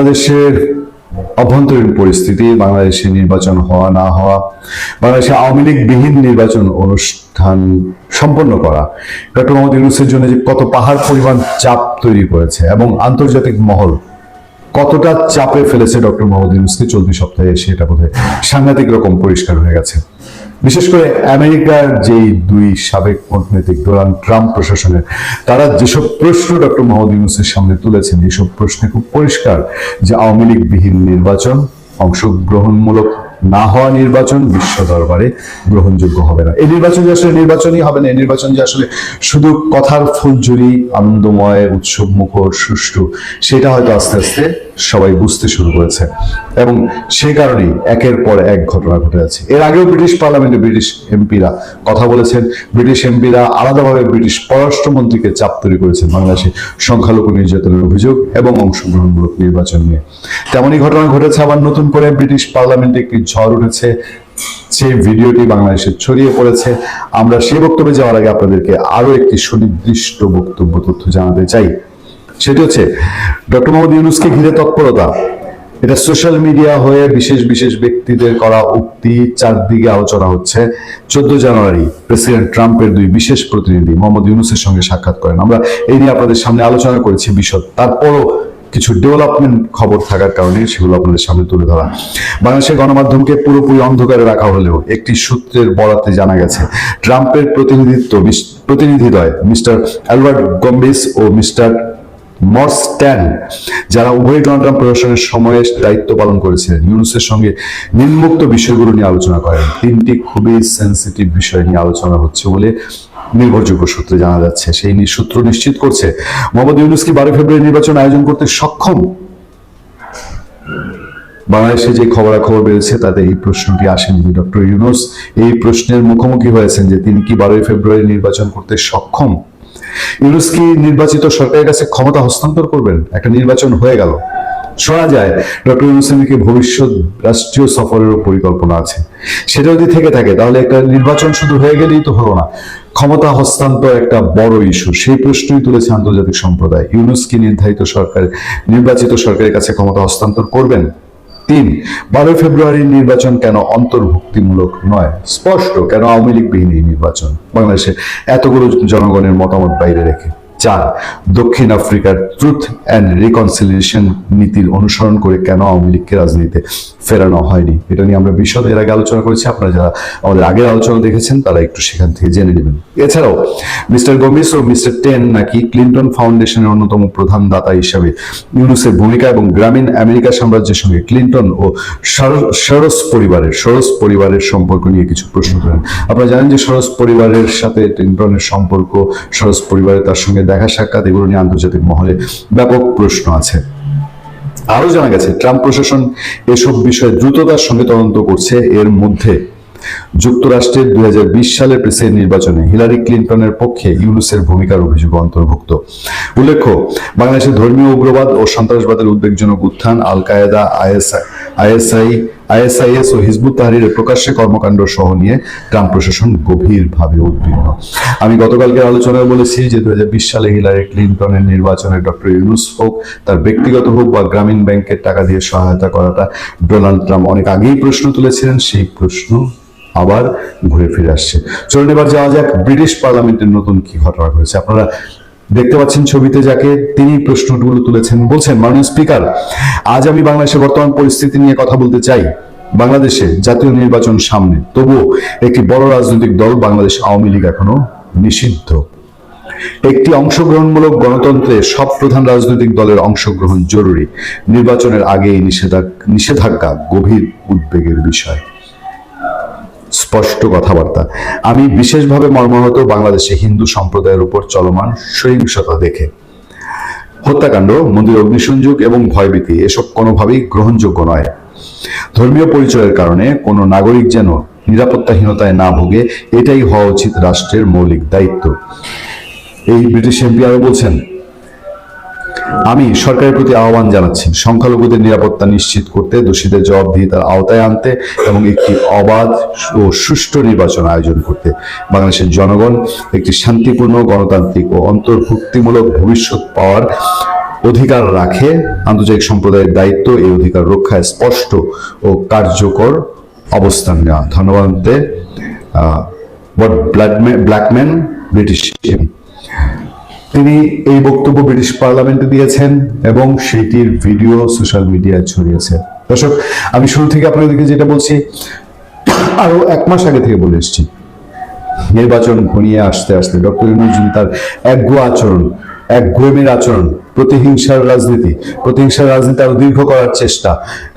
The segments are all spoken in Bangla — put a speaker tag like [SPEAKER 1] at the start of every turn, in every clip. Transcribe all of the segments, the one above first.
[SPEAKER 1] বাংলাদেশের অভ্যন্তরীণ পরিস্থিতি, বাংলাদেশে নির্বাচন হওয়া, না হওয়া, বাংলাদেশে আওয়ামী লীগ বিহীন নির্বাচন অনুষ্ঠান সম্পন্ন করা, ডক্টর মোহাম্মদ ইউনুসের জন্য যে কত পাহাড় পরিমাণ চাপ তৈরি করেছে এবং আন্তর্জাতিক মহল কতটা চাপে ফেলেছে ডক্টর মোহাম্মদ ইউনুসকে চলতি সপ্তাহে, সেটা বোধহয় সাংঘাতিক রকম পরিষ্কার হয়ে গেছে। বিশেষ করে আমেরিকার যেই দুই সাবেক কূটনৈতিক ডোনাল্ড ট্রাম্প প্রশাসনের, তারা যেসব প্রশ্ন ডক্টর মোহাম্মদ ইউনুসের সামনে তুলেছেন, এইসব প্রশ্নে খুব পরিষ্কার যে আওয়ামী লীগ বিহীন নির্বাচন অংশগ্রহণমূলক না হওয়া নির্বাচন বিশ্ব দরবারে গ্রহণযোগ্য হবে না। এই নির্বাচন যে আসলে নির্বাচনই হবে না, এই নির্বাচন যে আসলে শুধু কথার ফুলঝুরি, আনন্দময় উৎসব মুখর সুষ্ঠু, সেটা হয়তো আস্তে আস্তে সবাই বুঝতে শুরু করেছে। এবং সেই কারণেই একের পর এক ঘটনা ঘটে যাচ্ছে। এর আগেও ব্রিটিশ পার্লামেন্টে ব্রিটিশ এমপিরা কথা বলেছেন। ব্রিটিশ এমপিরা আলাদাভাবে ব্রিটিশ পররাষ্ট্রমন্ত্রীকে চাপ তৈরি করেছেন বাংলাদেশে সংখ্যালঘু নির্যাতনের অভিযোগ এবং অংশগ্রহণমূলক নির্বাচন নিয়ে। তেমনই ঘটনা ঘটেছে, আবার নতুন করে ব্রিটিশ পার্লামেন্টে একটি ঝড় উঠেছে। সেই ভিডিওটি বাংলাদেশে ছড়িয়ে পড়েছে। আমরা সেই বক্তব্যে যাওয়ার আগে আপনাদেরকে আরও একটি সুনির্দিষ্ট বক্তব্য, তথ্য জানাতে চাই। সেটি হচ্ছে ডক্টর মোহাম্মদ ইউনুসকে ঘিরে তৎপরতা। এটা সোশ্যাল মিডিয়া হয়ে বিশেষ বিশেষ ব্যক্তিদের করা উক্তি চারদিকে আলোচনা হচ্ছে। চোদ্দ জানুয়ারি প্রেসিডেন্ট ট্রাম্পের দুই বিশেষ প্রতিনিধি মোহাম্মদ ইউনুসের সঙ্গে সাক্ষাৎ করেন। আমরা এই নিয়ে আপনাদের সামনে আলোচনা করেছি বিশদ। তারপরও কিছু ডেভেলপমেন্ট খবর থাকার কারণে সেগুলো আপনাদের সামনে তুলে ধরা। বাংলাদেশের গণমাধ্যমকে পুরোপুরি অন্ধকারে রাখা হলেও একটি সূত্রের বরাতে জানা গেছে, ট্রাম্পের প্রতিনিধিত্ব প্রতিনিধিদ্বয় মিস্টার অ্যালবার্ট গম্বিস ও মিস্টার মরস্ট্যান যারা উভয় ডোনাল্ড প্রশাসনের সময়ে দায়িত্ব পালন করেছিলেন। ইউনুসের সঙ্গে নিম্মুক্ত বিষয়গুলো নিয়ে আলোচনা করেন। তিনটি খুবই সেন্সিটিভ বিষয় নিয়ে আলোচনা হচ্ছে বলে নির্ভরযোগ্য সূত্রে জানা যাচ্ছে। সেই সূত্র নিশ্চিত করছে, মোহাম্মদ ইউনুস কি বারো ফেব্রুয়ারি নির্বাচন আয়োজন করতে সক্ষম? বাংলাদেশে যে খবরাখবর বেড়েছে, তাতে এই প্রশ্নটি আসেনি। ডক্টর ইউনুস এই প্রশ্নের মুখোমুখি হয়েছেন যে তিনি কি বারোই ফেব্রুয়ারি নির্বাচন করতে সক্ষম? ইউনুস কি নির্বাচিত সরকারের কাছে ক্ষমতা হস্তান্তর করবেন? একটা নির্বাচন হয়ে গেল। শোনা যায়, ডক্টর ইউনুসের নাকি ভবিষ্যৎ রাষ্ট্রীয় সফরেরও পরিকল্পনা আছে। সেটা যদি থেকে থাকে, তাহলে একটা নির্বাচন শুধু হয়ে গেলেই তো হলো না। ক্ষমতা হস্তান্তর একটা বড় ইস্যু সেই প্রশ্নই তুলেছে আন্তর্জাতিক সম্প্রদায়। ইউনুস কি নির্ধারিত সরকার, নির্বাচিত সরকারের কাছে ক্ষমতা হস্তান্তর করবেন? তিন, বারোই ফেব্রুয়ারির নির্বাচন কেন অন্তর্ভুক্তিমূলক নয়? স্পষ্ট, কেন আওয়ামী লীগ বিহীন এই নির্বাচন? বাংলাদেশে এতগুলো জনগণের মতামত বাইরে রেখে। চার দক্ষিণ আফ্রিকার ট্রুথ অ্যান্ড রিকনসিলিয়েশন নীতির অনুসরণ করে কেন আওয়ামী লীগকে রাজনীতিতে ফেরানো হয়নি? এটা নিয়ে আমরা বিশদ এর আগে আলোচনা করেছি। আপনারা যারা আমাদের আগের আলোচনা দেখেছেন, তারা একটু সেখান থেকে জেনে নেবেন। এছাড়াও, মিস্টার গোমিস ও মিস্টার টেন নাকি ক্লিন্টন ফাউন্ডেশনের অন্যতম প্রধান দাতা হিসাবে ইউনুসের ভূমিকা এবং গ্রামীণ আমেরিকা সাম্রাজ্যের সঙ্গে ক্লিন্টন ও সর- সরস পরিবারের সরস পরিবারের সম্পর্ক নিয়ে কিছু প্রশ্ন করেন। আপনারা জানেন যে সরস পরিবারের সাথে ক্লিন্টনের সম্পর্ক সরস পরিবারের তার সঙ্গে দেখা সাক্ষাৎ এগুলো নিয়ে আন্তর্জাতিক মহলে ব্যাপক প্রশ্ন আছে। আরও জানা গেছে, ট্রাম্প প্রশাসন এসব বিষয়ে দ্রুততার সঙ্গে তদন্ত করছে। এর মধ্যে যুক্তরাষ্ট্রের দুই হাজার বিশ সালের প্রেসিডেন্ট নির্বাচনে হিলারি ক্লিন্টনের পক্ষে ইউনুসের ভূমিকার অভিযোগ অন্তর্ভুক্ত। উল্লেখ্য, বাংলাদেশের ধর্মীয় উগ্রবাদ ও সন্ত্রাসবাদের উদ্বেগজনক উত্থান Al Qaeda ISI ISI ISIS ও হিজবুত তাহরিরের প্রকাশ্যে কর্মকাণ্ড সহ নিয়ে ট্রাম্প প্রশাসন গভীরভাবে উদ্বিগ্ন। আমি গতকালকে আলোচনায় বলেছি যে দু হাজার বিশ সালে হিলারি ক্লিন্টনের নির্বাচনে ডক্টর ইউনুস হোক, তার ব্যক্তিগত হোক বা গ্রামীণ ব্যাংকের টাকা দিয়ে সহায়তা করাটা ডোনাল্ড ট্রাম্প অনেক আগেই প্রশ্ন তুলেছিলেন, সেই প্রশ্ন আবার ঘুরে ফিরে আসছে। চলুন এবার যাওয়া যাক ব্রিটিশ পার্লামেন্টের নতুন কি ঘটনা ঘটেছে। আপনারা দেখতে পাচ্ছেন ছবিতে যাকে তিনি প্রশ্নগুলো তুলেছেন। বলছেন, মাননীয় স্পিকার, আজ আমি বাংলাদেশের বর্তমান পরিস্থিতি নিয়ে কথা বলতে চাই। বাংলাদেশে জাতীয় নির্বাচন সামনে। তবুও একটি বড় রাজনৈতিক দল বাংলাদেশ আওয়ামী লীগ এখনও নিষিদ্ধ। একটি অংশগ্রহণমূলক গণতন্ত্রে সব প্রধান রাজনৈতিক দলের অংশগ্রহণ জরুরি। নির্বাচনের আগে এই নিষেধাজ্ঞা নিষেধাজ্ঞা গভীর উদ্বেগের বিষয়। স্পষ্ট কথাবার্তা। আমি বিশেষভাবে মর্মাহত বাংলাদেশে হিন্দু সম্প্রদায়ের উপর চলমান সহিংসতা দেখে। হত্যাকাণ্ড, মন্দির অগ্নিসংযোগ এবং ভয়ভীতি, এসব কোনোভাবেই গ্রহণযোগ্য নয়। ধর্মীয় পরিচয়ের কারণে কোনো নাগরিক যেন নিরাপত্তাহীনতায় না ভোগে, এটাই হওয়া উচিত রাষ্ট্রের মৌলিক দায়িত্ব। এই ব্রিটিশ এমপি আরও বলছেন আমি সরকারের প্রতি আহ্বান জানাচ্ছি, সংখ্যালঘুদের নিরাপত্তা নিশ্চিত করতে দোষীদের জবাবদিহিতার আওতায় আনতে এবং একটি অবাধ ও সুষ্ঠু নির্বাচন আয়োজন করতে। বাংলাদেশের জনগণ একটি শান্তিপূর্ণ, গণতান্ত্রিক ও অন্তর্ভুক্তিমূলক ভবিষ্যৎ পাওয়ার অধিকার রাখে। আন্তর্জাতিক সম্প্রদায়ের দায়িত্ব এই অধিকার রক্ষায় স্পষ্ট ও কার্যকর অবস্থান নেওয়া। ধন্যবাদ ব্ল্যাকম্যান ব্রিটিশ তিনি এই বক্তব্য ব্রিটিশ পার্লামেন্টে দিয়েছেন এবং সেটির ভিডিও সোশ্যাল মিডিয়ায় ছড়িয়েছে। দর্শক, আমি শুরু থেকে আপনাদেরকে যেটা বলছি আরও এক মাস আগে থেকে বলে এসেছি। নির্বাচন ঘনিয়ে আসতে আসতে ডক্টর যদি তার একগু আচরণ এক গোয়েমের আচরণ, প্রতিহিংসার রাজনীতি প্রতিহিংসার রাজনীতি আরও দীর্ঘ করার চেষ্টা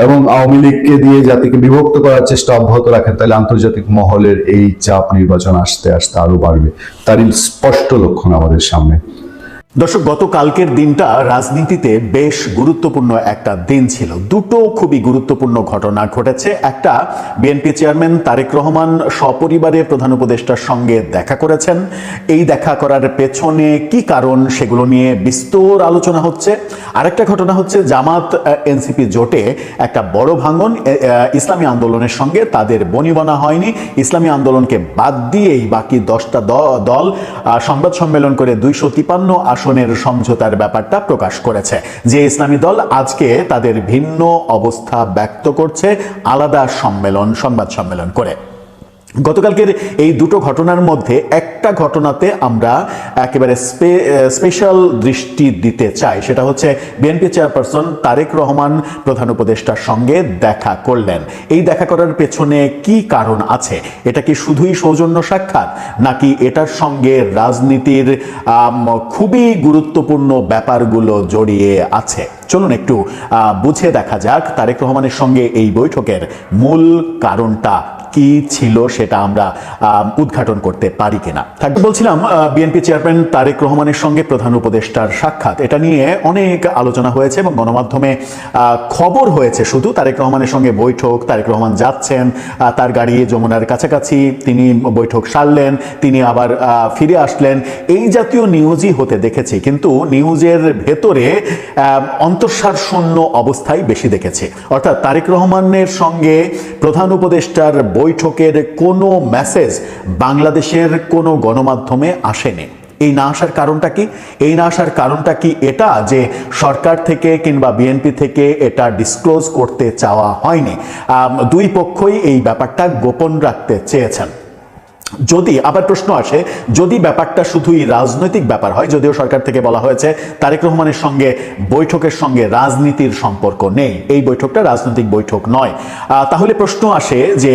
[SPEAKER 1] এবং আওয়ামী লীগকে দিয়ে জাতিকে বিভক্ত করার চেষ্টা অব্যাহত রাখেন, তাহলে আন্তর্জাতিক মহলের এই চাপ নির্বাচন আসতে আসতে আরও বাড়বে। তারই স্পষ্ট লক্ষণ আমাদের সামনে।
[SPEAKER 2] দর্শক, গতকালকের দিনটা রাজনীতিতে বেশ গুরুত্বপূর্ণ একটা দিন ছিল। দুটো খুবই গুরুত্বপূর্ণ ঘটনা ঘটেছে। একটা, বিএনপি চেয়ারম্যান তারেক রহমান সপরিবারে প্রধান উপদেষ্টার সঙ্গে দেখা করেছেন। এই দেখা করার পেছনে কি কারণ সেগুলো নিয়ে বিস্তর আলোচনা হচ্ছে। আরেকটা ঘটনা হচ্ছে, জামাত এনসিপি জোটে একটা বড় ভাঙন ইসলামী আন্দোলনের সঙ্গে তাদের বনিবনা হয়নি। ইসলামী আন্দোলনকে বাদ দিয়েই বাকি দশটা দল সংবাদ সম্মেলন করে দুইশো তিপান্ন আসনের সমঝোতার ব্যাপারটা প্রকাশ করেছে। যে ইসলামী দল আজকে তাদের ভিন্ন অবস্থা ব্যক্ত করছে, আলাদা সম্মেলন, সংবাদ সম্মেলন করে। গতকালকের এই দুটো ঘটনার মধ্যে একটা ঘটনাতে আমরা একেবারে স্পেশাল দৃষ্টি দিতে চাই। সেটা হচ্ছে বিএনপি চেয়ারপারসন তারেক রহমান প্রধান উপদেষ্টার সঙ্গে দেখা করলেন। এই দেখা করার পেছনে কি কারণ আছে? এটা কি শুধুই সৌজন্য সাক্ষাৎ? নাকি এটার সঙ্গে রাজনীতির খুবই গুরুত্বপূর্ণ ব্যাপারগুলো জড়িয়ে আছে? চলুন একটু বুঝে দেখা যাক তারেক রহমানের সঙ্গে এই বৈঠকের মূল কারণটা কি ছিল সেটা আমরা উদ্ঘাটন করতে পারি কিনা। থাকতে বলছিলাম বিএনপি চেয়ারম্যান তারেক রহমানের সঙ্গে প্রধান উপদেষ্টার সাক্ষাৎ। এটা নিয়ে অনেক আলোচনা হয়েছে এবং গণমাধ্যমে খবর হয়েছে শুধু। তারেক রহমানের সঙ্গে বৈঠক, তারেক রহমান যাচ্ছেন তার গাড়ি যমুনার কাছাকাছি, তিনি বৈঠক সারলেন, তিনি আবার ফিরে আসলেন। এই জাতীয় নিউজই হতে দেখেছি, কিন্তু নিউজের ভেতরে অন্তঃসার শূন্য অবস্থায় বেশি দেখেছি। অর্থাৎ তারেক রহমানের সঙ্গে প্রধান উপদেষ্টার বৈঠকের কোনো মেসেজ বাংলাদেশের কোনো গণমাধ্যমে আসেনি। এই না আসার কারণটা কি? এই না আসার কারণটা কি এটা যে সরকার থেকে কিংবা বিএনপি থেকে এটা ডিসক্লোজ করতে চাওয়া হয়নি? দুই পক্ষই এই ব্যাপারটা গোপন রাখতে চেয়েছেন। যদি, আবার প্রশ্ন আসে, যদি ব্যাপারটা শুধুই রাজনৈতিক ব্যাপার হয়, যদিও সরকার থেকে বলা হয়েছে তারেক রহমানের সঙ্গে বৈঠকের সঙ্গে রাজনীতির সম্পর্ক নেই। এই বৈঠকটা রাজনৈতিক বৈঠক নয়। তাহলে প্রশ্ন আসে যে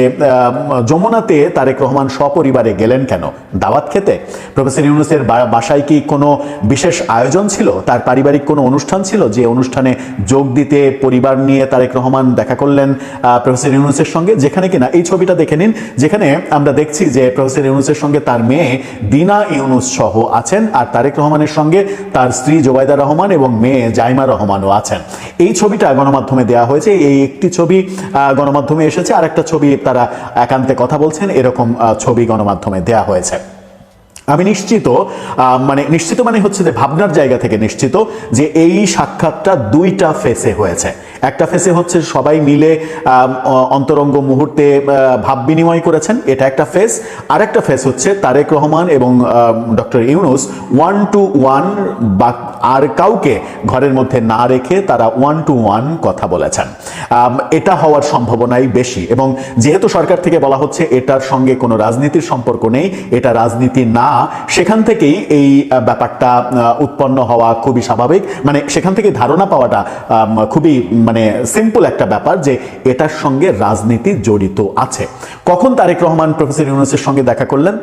[SPEAKER 2] যমুনাতে তারেক রহমান সপরিবারে গেলেন কেন? দাওয়াত খেতে? প্রফেসর ইউনুসের বাসায় কি কোনো বিশেষ আয়োজন ছিল? তার পারিবারিক কোনো অনুষ্ঠান ছিল যে অনুষ্ঠানে যোগ দিতে পরিবার নিয়ে তারেক রহমান দেখা করলেন প্রফেসর ইউনুসের সঙ্গে? যেখানে কিনা, এই ছবিটা দেখে নিন। যেখানে আমরা দেখছি যে প্রফেসর ইউনুসের সঙ্গে তার মেয়ে দিনা ইউনুস সহ আছেন আর তারেক রহমানের সঙ্গে তার স্ত্রী জোবাইদা রহমান এবং মেয়ে জাইমা রহমানও আছেন। এই ছবিটা গণমাধ্যমে দেয়া হয়েছে। এই একটি ছবি গণমাধ্যমে এসেছে। আর একটা ছবি তারা একান্তে কথা বলছেন। এরকম ছবি গণমাধ্যমে দেয়া হয়েছে। আমি নিশ্চিত মানে নিশ্চিত মানে হচ্ছে যে ভাবনার জায়গা থেকে নিশ্চিত যে এই সাক্ষাৎটা দুইটা ফেসে হয়েছে। একটা ফেসে হচ্ছে সবাই মিলে অন্তরঙ্গ মুহূর্তে ভাব বিনিময় করেছেন, এটা একটা ফেস। আর একটা ফেস হচ্ছে তারেক রহমান এবং doctor Yunus one two one বা আর কাউকে ঘরের মধ্যে না রেখে তারা ওয়ান টু ওয়ান কথা বলেছেন। এটা হওয়ার সম্ভাবনাই বেশি এবং যেহেতু সরকার থেকে বলা হচ্ছে এটার সঙ্গে কোনো রাজনীতির সম্পর্ক নেই, এটা রাজনীতি না সেখান থেকেই এই ব্যাপারটা উৎপন্ন হওয়া খুবই স্বাভাবিক। মানে সেখান থেকে ধারণা পাওয়াটা খুবই মানে সিম্পল একটা ব্যাপার যে এটার সঙ্গে রাজনীতি জড়িত আছে। কখন তারেক রহমান, প্রফেসর ইউনুসের সঙ্গে দেখা করলেন?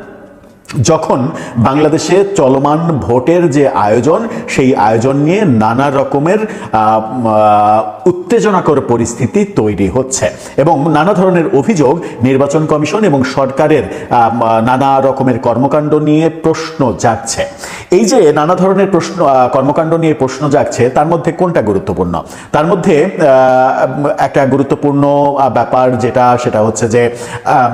[SPEAKER 2] যখন বাংলাদেশে চলমান ভোটের যে আয়োজন, সেই আয়োজন নিয়ে নানা রকমের উত্তেজনাকর পরিস্থিতি তৈরি হচ্ছে এবং নানা ধরনের অভিযোগ নির্বাচন কমিশন এবং সরকারের নানা রকমের কর্মকাণ্ড নিয়ে প্রশ্ন জাগছে। এই যে নানা ধরনের প্রশ্ন কর্মকাণ্ড নিয়ে প্রশ্ন জাগছে, তার মধ্যে কোনটা গুরুত্বপূর্ণ? তার মধ্যে একটা গুরুত্বপূর্ণ ব্যাপার যেটা, সেটা হচ্ছে যে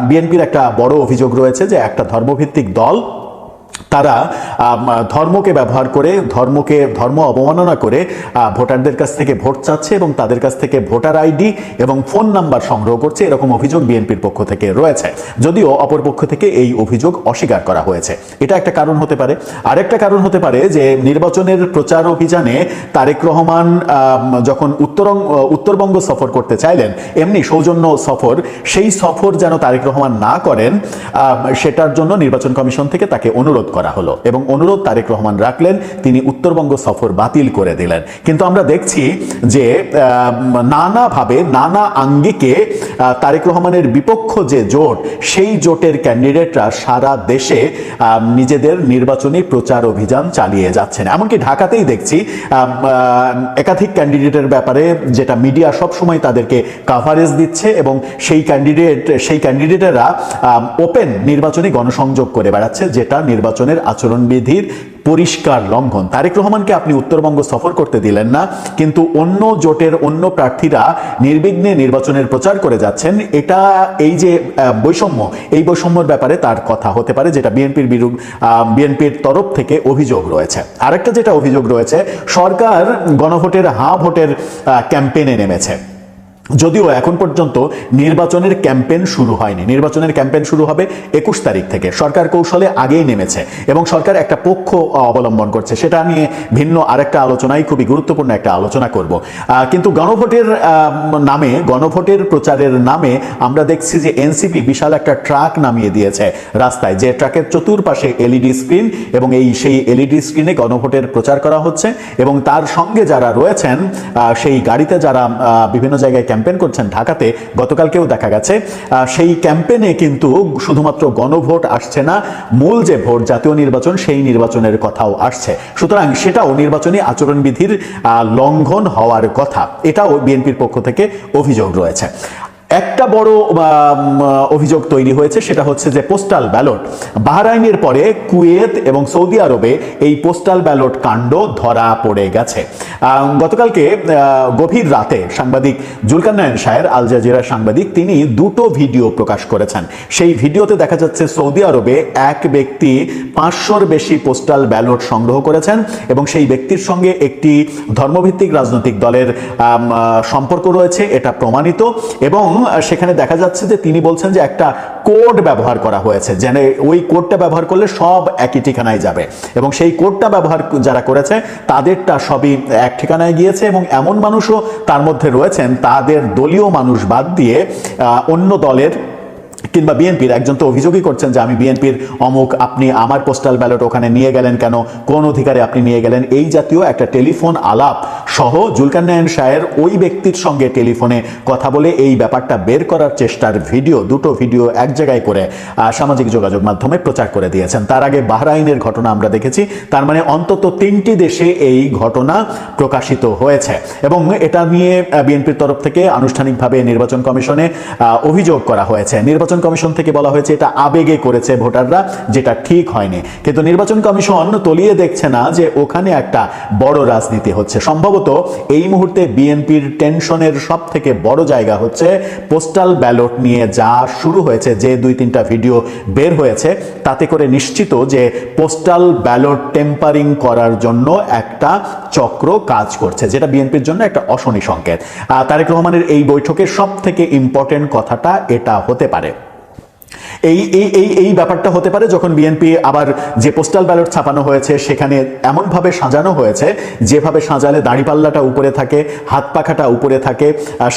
[SPEAKER 2] বিএনপির একটা বড় অভিযোগ রয়েছে যে একটা ধর্মভিত্তিক দল দল তারা ধর্মকে ব্যবহার করে, ধর্মকে, ধর্ম অবমাননা করে ভোটারদের কাছ থেকে ভোট চাচ্ছে এবং তাদের কাছ থেকে ভোটার আইডি এবং ফোন নাম্বার সংগ্রহ করছে, এরকম অভিযোগ বিএনপির পক্ষ থেকে রয়েছে। যদিও অপর পক্ষ থেকে এই অভিযোগ অস্বীকার করা হয়েছে। এটা একটা কারণ হতে পারে। আরেকটা কারণ হতে পারে যে নির্বাচনের প্রচার অভিযানে তারেক রহমান যখন উত্তরং, উত্তরবঙ্গ সফর করতে চাইলেন, এমনি সৌজন্য সফর, সেই সফর যেন তারেক রহমান না করেন সেটার জন্য নির্বাচন কমিশন থেকে তাকে অনুরোধ করা হলো এবং অনুরোধ তারেক রহমান রাখলেন, তিনি উত্তরবঙ্গ সফর বাতিল করে দিলেন। কিন্তু আমরা দেখছি যে নানাভাবে নানা আঙ্গিকে তারেক রহমানের বিপক্ষ যে জোট, সেই জোটের ক্যান্ডিডেটরা সারা দেশে নিজেদের নির্বাচনী প্রচার অভিযান চালিয়ে যাচ্ছেন। এমনকি ঢাকাতেই দেখছি একাধিক ক্যান্ডিডেটের ব্যাপারে যেটা মিডিয়া সবসময় তাদেরকে কাভারেজ দিচ্ছে এবং সেই ক্যান্ডিডেট সেই ক্যান্ডিডেটেরা ওপেন নির্বাচনী গণসংযোগ করে বেড়াচ্ছে, যেটা নির্বাচনের আচরণবিধির পরিষ্কার লঙ্ঘন। তারেক রহমানকে আপনি উত্তরবঙ্গ সফর করতে দিলেন না, কিন্তু অন্য জোটের অন্য প্রার্থীরা নির্বিঘ্নে নির্বাচনের প্রচার করে যাচ্ছেন। এটা এই যে বৈষম্য, এই বৈষম্যের ব্যাপারে তার কথা হতে পারে, যেটা বিএনপির বিরুদ্ধ বিএনপির তরফ থেকে অভিযোগ রয়েছে। আরেকটা যেটা অভিযোগ রয়েছে, সরকার গণভোটের হাঁ ভোটের ক্যাম্পেইনে নেমেছে। যদিও এখন পর্যন্ত নির্বাচনের ক্যাম্পেন শুরু হয়নি। নির্বাচনের ক্যাম্পেন শুরু হবে একুশ তারিখ থেকে। সরকার কৌশলে আগেই নেমেছে এবং সরকার একটা পক্ষ অবলম্বন করছে। সেটা নিয়ে ভিন্ন আরেকটা আলোচনাই খুবই গুরুত্বপূর্ণ একটা আলোচনা করব। কিন্তু গণভোটের নামে, গণভোটের প্রচারের নামে আমরা দেখছি যে এনসিপি বিশাল একটা ট্রাক নামিয়ে দিয়েছে রাস্তায়, যে ট্রাকের চতুর্পাশে এলইডি স্ক্রিন এবং এই সেই এলইডি স্ক্রিনে গণভোটের প্রচার করা হচ্ছে এবং তার সঙ্গে যারা রয়েছেন সেই গাড়িতে যারা বিভিন্ন জায়গায় ক্যাম্পেইন করছেন ঢাকাতে। গতকালকেও দেখা গেছে। সেই ক্যাম্পেনে কিন্তু শুধুমাত্র গণভোট আসছে না, মূল যে ভোট, জাতীয় নির্বাচন, সেই নির্বাচনের কথাও আসছে। সুতরাং সেটাও নির্বাচনী আচরণবিধির লঙ্ঘন হওয়ার কথা। এটাও বিএনপির পক্ষ থেকে অভিযোগ রয়েছে। একটা বড় অভিযোগ তৈরি হয়েছে, সেটা হচ্ছে যে পোস্টাল ব্যালট বাহরাইনের পরে কুয়েত এবং সৌদি আরবে এই পোস্টাল ব্যালট কাণ্ড ধরা পড়ে গেছে। গতকালকে গভীর রাতে সাংবাদিক জুলকান্নায়ন শায়ের আল জাজিরার সাংবাদিক তিনি দুটো ভিডিও প্রকাশ করেছেন। সেই ভিডিওতে দেখা যাচ্ছে সৌদি আরবে এক ব্যক্তি পাঁচশোর বেশি পোস্টাল ব্যালট সংগ্রহ করেছেন এবং সেই ব্যক্তির সঙ্গে একটি ধর্মভিত্তিক রাজনৈতিক দলের সম্পর্ক রয়েছে, এটা প্রমাণিত এবং সেখানে দেখা যাচ্ছে যে তিনি বলছেন যে একটা কোড ব্যবহার করা হয়েছে, যেন ওই কোডটা ব্যবহার করলে সব একই ঠিকানায় যাবে। এবং সেই কোডটা ব্যবহার যারা করেছে, তাদেরটা সবই এক ঠিকানায় গিয়েছে এবং এমন মানুষও তার মধ্যে রয়েছেন, তাদের দলীয় মানুষ বাদ দিয়ে অন্য দলের কিংবা বিএনপির একজন তো অভিযোগই করছেন যে আমি বিএনপির অমুক, আপনি আমার পোস্টাল ব্যালট ওখানে নিয়ে গেলেন কেন? কোন অধিকারে আপনি নিয়ে গেলেন? এই জাতীয় একটা টেলিফোন আলাপ সহ জুলকান্নায়ন শাহের ওই ব্যক্তির সঙ্গে টেলিফোনে কথা বলে এই ব্যাপারটা বের করার চেষ্টার ভিডিও, দুটো ভিডিও এক জায়গায় করে সামাজিক যোগাযোগ মাধ্যমে প্রচার করে দিয়েছেন। তার আগে বাহরাইনের ঘটনা আমরা দেখেছি। তার মানে অন্তত তিনটি দেশে এই ঘটনা প্রকাশিত হয়েছে এবং এটা নিয়ে বিএনপির তরফ থেকে আনুষ্ঠানিকভাবে নির্বাচন কমিশনে অভিযোগ করা হয়েছে। নির্বাচন কমিশন থেকে বলা হয়েছে এটা আবেগে করেছে ভোটাররা, যেটা ঠিক হয়নি। কিন্তু নির্বাচন কমিশন তলিয়ে দেখছে না যে ওখানে একটা বড় রাজনীতি হচ্ছে। সম্ভবত এই মুহূর্তে বিএনপির টেনশনের সব থেকে বড় জায়গা হচ্ছে পোস্টাল ব্যালট নিয়ে যা শুরু হয়েছে, যে দুই তিনটা ভিডিও বের হয়েছে, তাতে করে নিশ্চিত যে পোস্টাল ব্যালট টেম্পারিং করার জন্য একটা চক্র কাজ করছে, যেটা বিএনপির জন্য একটা অশনি সংকেত। তারেক রহমানের এই বৈঠকে সব থেকে ইম্পর্টেন্ট কথাটা এটা হতে পারে। এই এই এই এই ব্যাপারটা হতে পারে যখন বিএনপি আবার যে পোস্টাল ব্যালট ছাপানো হয়েছে, সেখানে এমনভাবে সাজানো হয়েছে, যেভাবে সাজালে দাড়িপাল্লাটা উপরে থাকে, হাত পাখাটা উপরে থাকে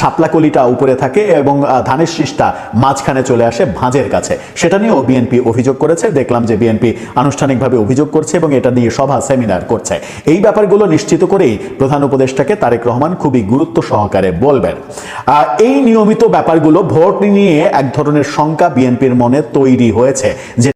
[SPEAKER 2] শাপলাকলিটা উপরে থাকে এবং ধানের শীষটা মাঝখানে চলে আসে ভাঁজের কাছে। সেটা নিয়েও বিএনপি অভিযোগ করেছে। দেখলাম যে বিএনপি আনুষ্ঠানিকভাবে অভিযোগ করছে এবং এটা নিয়ে সভা, সেমিনার করছে। এই ব্যাপারগুলো নিশ্চিত করেই প্রধান উপদেষ্টাকে তারেক রহমান খুবই গুরুত্ব সহকারে বলবেন। এই নিয়মিত ব্যাপারগুলো ভোট নিয়ে এক ধরনের শঙ্কা বিএনপির মনে তৈরি হয়েছে যে